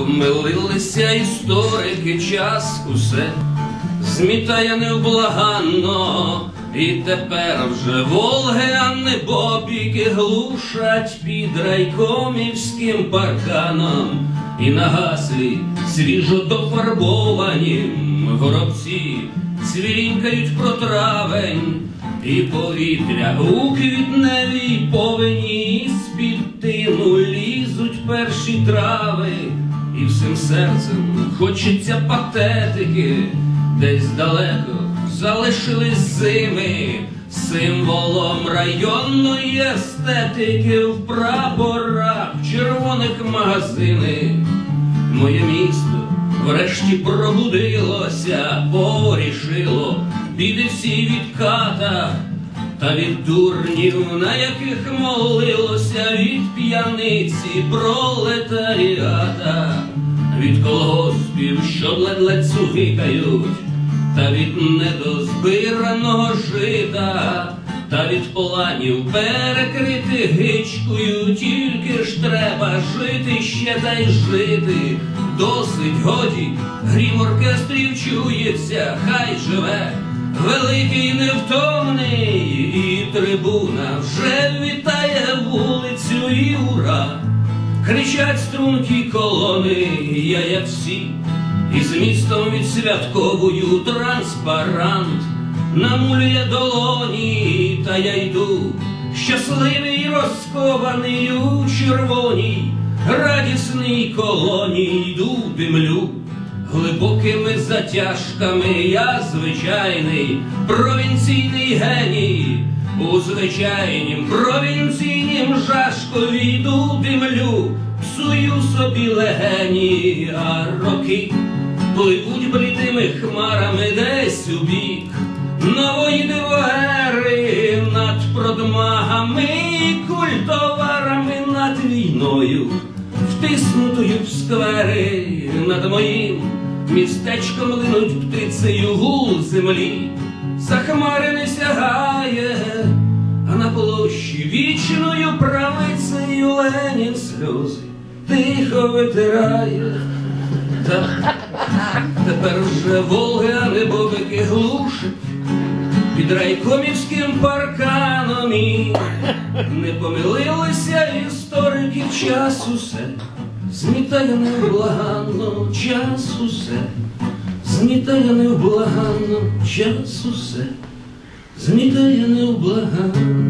помилилися історики, час усе змітає невблаганно, і тепер вже Волги, а не бобіки глушать під райкомівським парканом, і нагаслі свіжо дофарбовані горобці цвірінькають про травень. І повітря у квітневій повені з-під тину лізуть перші трави, і всім серцем хочеться патетики, десь далеко залишились зими, символом районної естетики в прапорах, червоних магазини. Моє місто врешті пробудилося, порішило біди всі від ката, та від дурнів, на яких молилося від п'яниці пролетаріата, від колгоспів, що ледь-ледь цугикають, та від недозбираного жита, та від планів перекрити гичкою, тільки ж треба жити ще та й жити. Досить годі, грім оркестрів чується, хай живе, великий невтомний, трибуна вже вітає вулицю і ура. Кричать стрункі колони, я як всі, і з містом відсвятковую транспарант, намулює долоні, та я йду, щасливий розкований у червоній, радісній колоні йду димлю. Глибокими затяжками я звичайний провінційний геній, у звичайнім провінційнім жашкові йду димлю, псую собі легені, а роки пливуть блідими хмарами десь у бік. Нової дивоери над продмагами культоварами над війною, втиснутою в сквери над моїм містечком линуть птицею гул землі, за хмари не сягає, вічною правицею Ленін сльози тихо витирає. Та тепер вже не бобики глушать під райкомівським парканом і не помилилися історики час усе, змітає невблаганно час усе, змітає невблаганно час усе, змітає невблаганно.